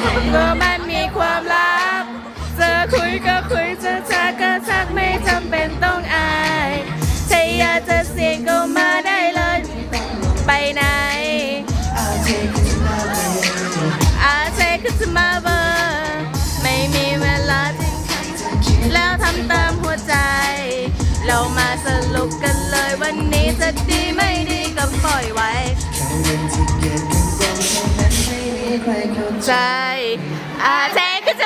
เมื่อมันมีความลับ จะคุยก็คุยจะทักก็ทักไม่จำเป็นต้องอายถ้าอยากจะเสี่ยงก็มาได้เลย ไปไหน อาเทคือจะมาเบอร์ไม่มีเวลาจริงๆแล้วทำตามหัวใจ เรามาสรุปกันเลยวันนี้จะดีไม่ดีก็ปล่อยไว้ ใจ อาเทคือ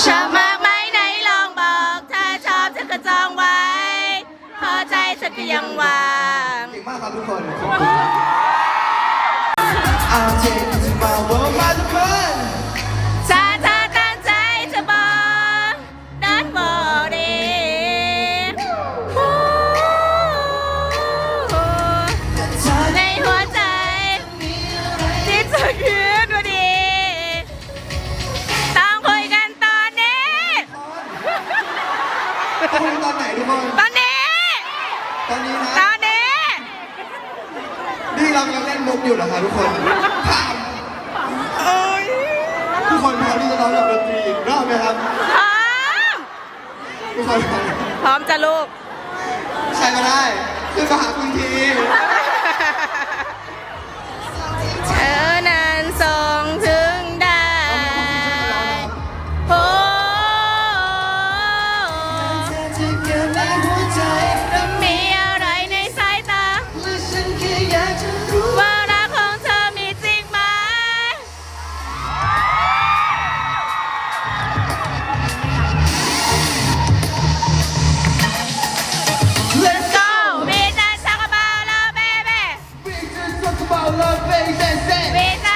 ชอบมากไหมไหนลองบอกถ้าชอบฉันก็จองไว้ พอใจฉันก็ยังวาง เก่งมากครับทุกคน คุยตอนไหนทุกคน ตอนนี้ ตอนนี้ตนะอนนี้ นี่เรายังเล่นมุกอยู่นะคะทุกคนถามทุกคนพร้อมที่จะร้องกับดนตรีอีกรอบไหมครับ พร้อม ทุกคนพร้อมพร้อมจะลูก ใครก็ได้ขึ้นมาหาคุณที all the faces and say.